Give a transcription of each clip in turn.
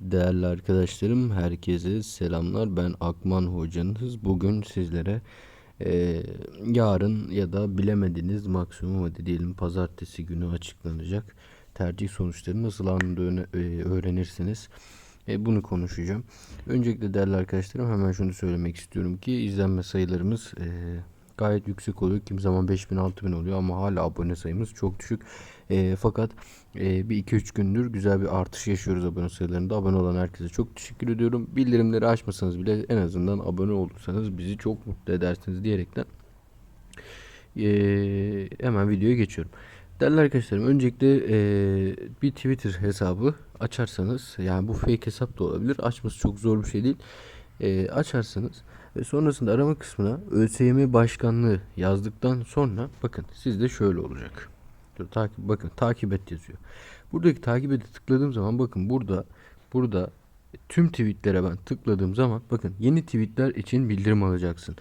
Değerli arkadaşlarım, herkese selamlar. Ben Akman hocanız. Bugün sizlere eee, yarın ya da bilemediğiniz maksimum hadi diyelim pazartesi günü açıklanacak tercih sonuçlarını nasıl anında eee, öğrenirsiniz. E, bunu konuşacağım. Öncelikle değerli arkadaşlarım hemen şunu söylemek istiyorum ki izlenme sayılarımız eee, gayet yüksek oluyor. Kim zaman 5000 6000 oluyor ama hala abone sayımız çok düşük. Eee, fakat eee, bir 2-3 gündür güzel bir artış yaşıyoruz abone sayılarında. Abone olan herkese çok teşekkür ediyorum. Bildirimleri açmasanız bile en azından abone olursanız bizi çok mutlu edersiniz diyerekten eee, hemen videoya geçiyorum. Değerli arkadaşlarım öncelikle eee, bir Twitter hesabı açarsanız yani bu fake hesap da olabilir. Açması çok zor bir şey değil. Eee, açarsanız ve sonrasında arama kısmına ÖSYM başkanlığı yazdıktan sonra bakın sizde şöyle olacak. Dur, takip bakın takip et yazıyor. Buradaki takip ete tıkladığım zaman bakın burada burada tüm tweetlere ben tıkladığım zaman bakın yeni tweetler için bildirim alacaksın.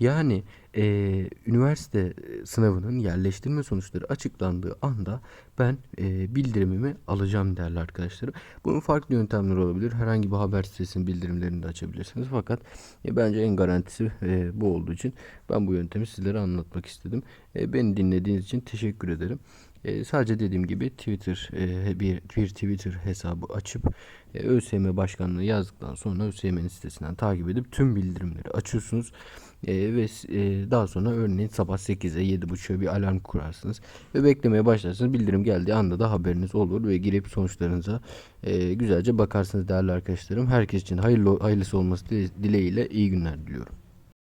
Yani eee, üniversite e, sınavının yerleştirme sonuçları açıklandığı anda ben eee, bildirimimi alacağım değerli arkadaşlarım. Bunun farklı yöntemleri olabilir. Herhangi bir haber sitesinin bildirimlerini de açabilirsiniz. Fakat e, bence en garantisi e, bu olduğu için ben bu yöntemi sizlere anlatmak istedim. E, beni dinlediğiniz için teşekkür ederim. E, sadece dediğim gibi Twitter e, bir, bir Twitter hesabı açıp e, ÖSYM başkanlığı yazdıktan sonra ÖSYM'nin sitesinden takip edip tüm bildirimleri açıyorsunuz. E, ve e, daha sonra örneğin sabah 8'e 7.30'a bir alarm kurarsınız ve beklemeye başlarsınız. Bildirim geldiği anda da haberiniz olur ve girip sonuçlarınıza e, güzelce bakarsınız değerli arkadaşlarım. Herkes için hayırlı hayırlısı olması dile- dileğiyle iyi günler diliyorum.